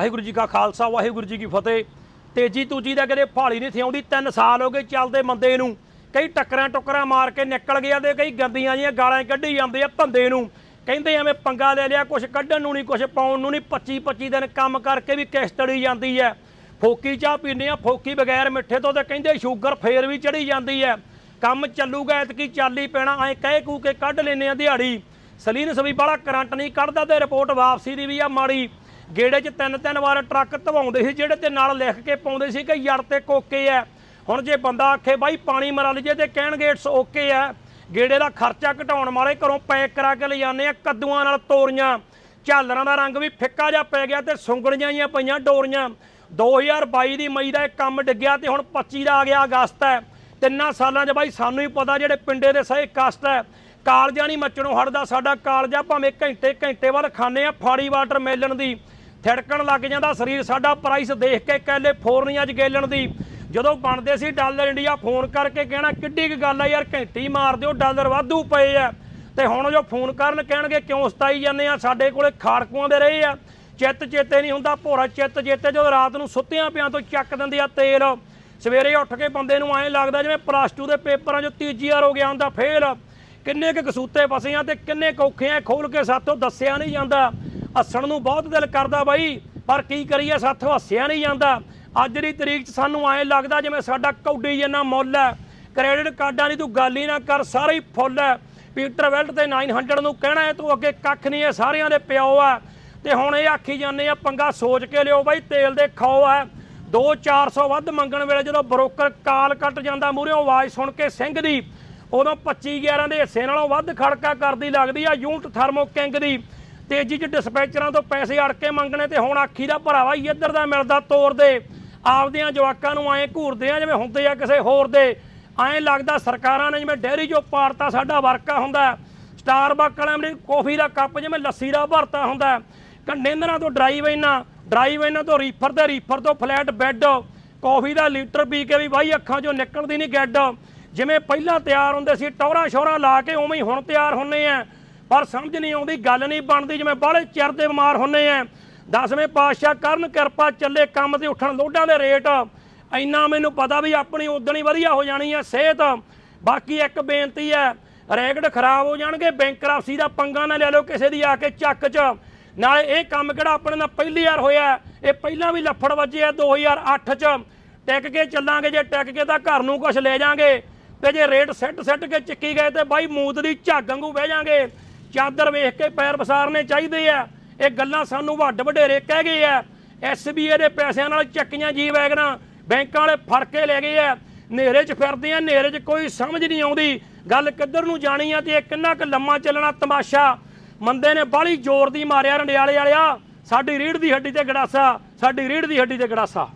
ਵਾਹਿਗੁਰੂ ਜੀ ਕਾ ਖਾਲਸਾ, ਵਾਹਿਗੁਰੂ ਜੀ ਕੀ ਫਤਿਹ। ਤੇਜੀ ਤੂਜੀ ਦਾ ਕਦੇ ਭਾਲੀ ਨਹੀਂ ਥਿਆਉਂਦੀ 3 ਸਾਲ ਹੋ ਗਏ ਚੱਲਦੇ ਬੰਦੇ ਨੂੰ। ਕਈ ਟੱਕਰਾਂ ਟੁੱਕਰਾਂ ਮਾਰ ਕੇ ਨਿਕਲ ਗਿਆ ਤੇ ਕਈ ਗੰਦੀਆਂ ਜੀਆਂ ਗਾਲਾਂ ਕੱਢੀ ਜਾਂਦੇ ਆ ਧੰਦੇ ਨੂੰ। ਕਹਿੰਦੇ ਐਵੇਂ ਪੰਗਾ ਲੈ ਲਿਆ, ਕੁਛ ਕੱਢਣ ਨੂੰ ਨਹੀਂ, ਕੁਛ ਪਾਉਣ ਨੂੰ ਨਹੀਂ 25 25 ਦਿਨ ਕੰਮ ਕਰਕੇ ਵੀ ਕਿਸ਼ਤੜੀ ਜਾਂਦੀ ਹੈ ਫੋਕੀ ਚਾਹ ਪੀਂਦੇ ਆ, ਫੋਕੀ ਬਗੈਰ ਮਿੱਠੇ ਤੋਂ ਤੇ ਕਹਿੰਦੇ ਸ਼ੂਗਰ ਫੇਰ ਵੀ ਚੜੀ ਜਾਂਦੀ ਹੈ ਕੰਮ ਚੱਲੂਗਾ, ਐਤਕੀ ਚਾਲੀ ਪੈਣਾ, ਐ ਕਹਿ ਕੂ ਕੇ ਕੱਢ ਲੈਨੇ ਆ ਦਿਹਾੜੀ। ਸਲੀਨ ਸਵੀ ਬਾਲਾ ਕਰੰਟ ਨਹੀਂ ਕੱਢਦਾ ਤੇ ਰਿਪੋਰਟ ਵਾਪਸੀ ਦੀ ਵੀ ਆ ਮਾੜੀ। ਗੇੜੇ 'ਚ ਤਿੰਨ ਤਿੰਨ ਵਾਰ ਟਰੱਕ ਧਵਾਉਂਦੇ ਸੀ, ਜਿਹੜੇ ਤੇ ਨਾਲ ਲਿਖ ਕੇ ਪਾਉਂਦੇ ਸੀ ਕਿ ਯਾਰ ਤੇ ਕੋਕੇ ਆ ਹੁਣ ਜੇ ਬੰਦਾ ਆਖੇ, ਬਾਈ, ਪਾਣੀ ਮਰਾ ਲਈਏ ਤੇ ਕਹਿਣਗੇ ਇਟਸ ਓਕੇ ਆ ਗੇੜੇ ਦਾ ਖਰਚਾ ਘਟਾਉਣ ਵਾਲੇ ਘਰੋਂ ਪੈਕ ਕਰਾ ਕੇ ਲਿਜਾਨੇ ਆ, ਕੱਦੂਆਂ ਨਾਲ ਤੋਰੀਆਂ। ਝਾਲਰਾਂ ਦਾ ਰੰਗ ਵੀ ਫਿੱਕਾ ਜਿਹਾ ਪੈ ਗਿਆ ਤੇ ਸੁੰਗੜੀਆਂ ਜੀਆਂ ਪਈਆਂ ਡੋਰੀਆਂ। 2022 ਦੀ ਮਈ ਦਾ ਇਹ ਕੰਮ ਡਿੱਗਿਆ ਤੇ ਹੁਣ 25 ਦਾ ਆ ਗਿਆ ਅਗਸਤ ਹੈ ਤਿੰਨਾਂ ਸਾਲਾਂ 'ਚ ਬਾਈ, ਸਾਨੂੰ ਹੀ ਪਤਾ ਜਿਹੜੇ ਪਿੰਡੇ ਦੇ ਸਹੀ ਕਸ਼ਟ ਹੈ ਕਾਲਜਾ ਨਹੀਂ ਮੱਚਣੋਂ ਹਟਦਾ, ਸਾਡਾ ਕਾਲਜਾ ਭਾਵੇਂ ਘੰਟੇ ਘੰਟੇ ਬਾਅਦ ਖਾਣੇ ਆ, ਫਾੜੀ ਵਾਟਰ ਮੇਲਣ ਦੀ। ਥਿੜਕਣ ਲੱਗ ਜਾਂਦਾ, ਸਰੀਰ ਸਾਡਾ ਪ੍ਰਾਈਸ ਦੇਖ ਕੇ ਕੈਲੀਫੋਰਨੀਆ 'ਚ ਗੇਲਣ ਦੀ। ਜਦੋਂ ਬਣਦੇ ਸੀ ਡਾਲਰ ਇੰਡੀਆ, ਫੋਨ ਕਰਕੇ ਕਹਿਣਾ, ਕਿੱਡੀ ਕੁ ਗੱਲ ਆ ਯਾਰ, ਘੰਟੀ ਮਾਰ ਦਿਓ, ਡਾਲਰ ਵਾਧੂ ਪਏ ਆ। ਤੇ ਹੁਣ ਜੋ ਫੋਨ ਕਰਨ ਕਹਿਣਗੇ, ਕਿਉਂ ਸਤਾਈ ਜਾਂਦੇ ਆ? ਸਾਡੇ ਕੋਲੇ ਖਾੜਕੂਆਂ ਦੇ ਰਹੇ ਆ। ਚਿੱਤ ਚੇਤੇ ਨਹੀਂ ਹੁੰਦਾ, ਭੋਰਾ ਚਿੱਤ ਚੇਤੇ ਜਦੋਂ ਰਾਤ ਨੂੰ ਸੁੱਤਿਆਂ ਪਿਆਂ ਤੋਂ ਚੱਕ ਦਿੰਦੇ ਆ ਤੇਲ। ਸਵੇਰੇ ਉੱਠ ਕੇ ਬੰਦੇ ਨੂੰ ਐਂ ਲੱਗਦਾ ਜਿਵੇਂ ਪਲੱਸ 2 ਦੇ ਪੇਪਰਾਂ 'ਚ ਤੀਜੀ ਵਾਰ ਹੋ ਗਿਆ ਹੁੰਦਾ ਫੇਲ। ਕਿੰਨੇ ਕੁ ਕਸੂਤੇ ਫਸੇ ਆ ਤੇ ਕਿੰਨੇ ਕੌਖੇ ਆ, ਖੋਲ ਕੇ ਸਾਥੋਂ ਦੱਸਿਆ ਨਹੀਂ ਜਾਂਦਾ। ਹੱਸਣ ਨੂੰ ਬਹੁਤ ਦਿਲ ਕਰਦਾ ਬਾਈ, ਪਰ ਕੀ ਕਰੀਏ, ਸਾਥੋਂ ਹੱਸਿਆ ਨਹੀਂ ਜਾਂਦਾ। ਅੱਜ ਦੀ ਤਰੀਕ 'ਚ ਸਾਨੂੰ ਐਂ ਲੱਗਦਾ ਜਿਵੇਂ ਸਾਡਾ ਕੌਡੀ ਜਿੰਨਾ ਮੁੱਲ ਹੈ। ਕ੍ਰੈਡਿਟ ਕਾਰਡਾਂ ਦੀ ਤੂੰ ਗੱਲ ਹੀ ਨਾ ਕਰ, ਸਾਰੇ ਹੀ ਫੁੱਲ ਹੈ। ਪੀਟਰ ਵੈਲਟ ਤੇ 900 ਨੂੰ ਕਹਿਣਾ ਹੈ, ਤੂੰ ਅੱਗੇ ਕੱਖ ਨਹੀਂ ਹੈ, ਸਾਰਿਆਂ ਦੇ ਪਿਓ ਆ ਤੇ ਹੁਣ ਇਹ ਆਖੀ ਜਾਂਦੇ ਆ, ਪੰਗਾ ਸੋਚ ਕੇ ਲਿਓ ਬਾਈ, ਤੇਲ ਦੇ ਖਾਓ ਆ 2-400 ਵੱਧ ਮੰਗਣ ਵੇਲੇ ਜਦੋਂ ਬ੍ਰੋਕਰ ਕਾਲ ਕੱਟ ਜਾਂਦਾ ਮੂਹਰੇ ਆਵਾਜ਼ ਸੁਣ ਕੇ ਸਿੰਘ ਦੀ, ਉਦੋਂ 25 11 ਦੇ ਹਿੱਸੇ ਨਾਲੋਂ ਵੱਧ ਖੜਕਾ ਕਰਦੀ ਲੱਗਦੀ ਆ, ਯੂਨਿਟ ਥਰਮੋ ਕਿੰਗ ਦੀ। ਤੇਜ਼ੀ 'ਚ ਡਿਸਪੈਚਰਾਂ ਤੋਂ ਪੈਸੇ ਅੜ ਕੇ ਮੰਗਣੇ ਤੇ ਹੁਣ ਆਖੀ ਦਾ ਭਰਾਵਾ ਹੀ ਇੱਧਰ ਦਾ ਮਿਲਦਾ ਤੋਰ ਦੇ। ਆਪਦਿਆਂ ਜਵਾਕਾਂ ਨੂੰ ਐਂ ਘੂਰਦੇ ਆ ਜਿਵੇਂ ਹੁੰਦੇ ਆ ਕਿਸੇ ਹੋਰ ਦੇ। ਐਂ ਲੱਗਦਾ ਸਰਕਾਰਾਂ ਨੇ ਜਿਵੇਂ ਡੇਅਰੀ 'ਚੋਂ ਪਾਰਤਾ ਸਾਡਾ ਵਰਕਾ ਹੁੰਦਾ। ਸਟਾਰਬਕ ਵਾਲਿਆਂ ਨੇ ਕੌਫੀ ਦਾ ਕੱਪ ਜਿਵੇਂ ਲੱਸੀ ਦਾ ਭਰਤਾ ਹੁੰਦਾ। ਕੰਟੇਨਰਾਂ ਤੋਂ ਡਰਾਈਵ ਇਨਾਂ ਡਰਾਈਵ ਇਨਾਂ ਤੋਂ ਰੀਫਰ ਤੇ ਰੀਫਰ ਤੋਂ ਫਲੈਟ ਬੈੱਡ ਕੌਫੀ ਦਾ ਲੀਟਰ ਪੀ ਕੇ ਵੀ ਬਾਈ ਅੱਖਾਂ 'ਚੋਂ ਨਿਕਲਦੀ ਨਹੀਂ ਗੱਡ ਜਿਵੇਂ ਪਹਿਲਾਂ ਤਿਆਰ ਹੁੰਦੇ ਸੀ ਟੌਰਾ ਸ਼ੋਰਾ ਲਾ ਕੇ ਉਵੇਂ ਹੀ ਹੁਣ ਤਿਆਰ ਹੁੰਨੇ ਆ। ਪਰ ਸਮਝ ਨਹੀਂ ਆਉਂਦੀ, ਗੱਲ ਨਹੀਂ ਬਣਦੀ, ਜਿਵੇਂ ਬਾਹਲੇ ਚਿਰ ਦੇ ਬਿਮਾਰ ਹੁੰਨੇ ਆ। ਦਸਵੇਂ ਪਾਤਸ਼ਾਹ ਕਰਨ ਕਿਰਪਾ ਚੱਲੇ ਕੰਮ ਤੇ ਉੱਠਣ ਲੋਡਾਂ ਦੇ ਰੇਟ। ਇੰਨਾ ਮੈਨੂੰ ਪਤਾ ਵੀ ਆਪਣੀ ਉਦਣ ਹੀ ਵਧੀਆ ਹੋ ਜਾਣੀ ਹੈ ਸਿਹਤ। ਬਾਕੀ ਇੱਕ ਬੇਨਤੀ ਹੈ ਰੈਕਡ ਖਰਾਬ ਹੋ ਜਾਣਗੇ ਬੈਂਕਰਪਸੀ ਦਾ ਪੰਗਾ ਨਾ ਲੈ ਲਓ ਕਿਸੇ ਦੀ ਆ ਕੇ ਚੱਕ 'ਚ। ਨਾਲੇ ਇਹ ਕੰਮ ਕਿਹੜਾ ਆਪਣੇ ਨਾਲ ਪਹਿਲੀ ਵਾਰ ਹੋਇਆ, ਇਹ ਪਹਿਲਾਂ ਵੀ ਲੱਫੜ ਵੱਜੇ ਆ 2008 'ਚ। ਟਿਕ ਕੇ ਚੱਲਾਂਗੇ, ਜੇ ਟਿਕ ਕੇ ਤਾਂ ਘਰ ਨੂੰ ਕੁਝ ਲੈ ਜਾਾਂਗੇ। ਤੇ ਜੇ ਰੇਟ ਸੈੱਟ ਸੈੱਟ ਕੇ ਚੱਕੀ ਗਏ ਤੇ ਬਾਈ ਮੂਤ ਦੀ ਝੱਗ ਵਾਂਗੂ ਬਹਿ ਜਾਾਂਗੇ। ਚਾਦਰ ਵੇਖ ਕੇ ਪੈਰ ਵਸਾਰਨੇ ਚਾਹੀਦੇ ਆ। ਇਹ ਗੱਲਾਂ ਸਾਨੂੰ ਵੱਡ ਵਡੇਰੇ ਕਹਿ ਗਏ ਆ। ਐਸਬੀਏ ਦੇ ਪੈਸਿਆਂ ਨਾਲ ਚੱਕੀਆਂ ਜੀ ਵੈਗਨਾਂ ਬੈਂਕਾਂ ਵਾਲੇ ਫੜ ਕੇ ਲੈ ਗਏ ਆ। ਨੇਰੇ 'ਚ ਫਿਰਦੇ ਆ ਨੇਰੇ 'ਚ ਕੋਈ ਸਮਝ ਨਹੀਂ ਆਉਂਦੀ। ਗੱਲ ਕਿੱਧਰ ਨੂੰ ਜਾਣੀ ਆ ਤੇ ਇਹ ਕਿੰਨਾ ਕੁ ਲੰਮਾ ਚੱਲਣਾ ਤਮਾਸ਼ਾ। ਮੰਦੇ ਨੇ ਬਾਹਲੀ ਜ਼ੋਰ ਦੀ ਮਾਰਿਆ ਰੰਡਿਆਲੇ ਵਾਲਿਆ। ਸਾਡੀ ਰੀੜ ਦੀ ਹੱਡੀ ਤੇ ਗੜਾਸਾ, ਸਾਡੀ ਰੀੜ ਦੀ ਹੱਡੀ ਤੇ ਗੜਾਸਾ।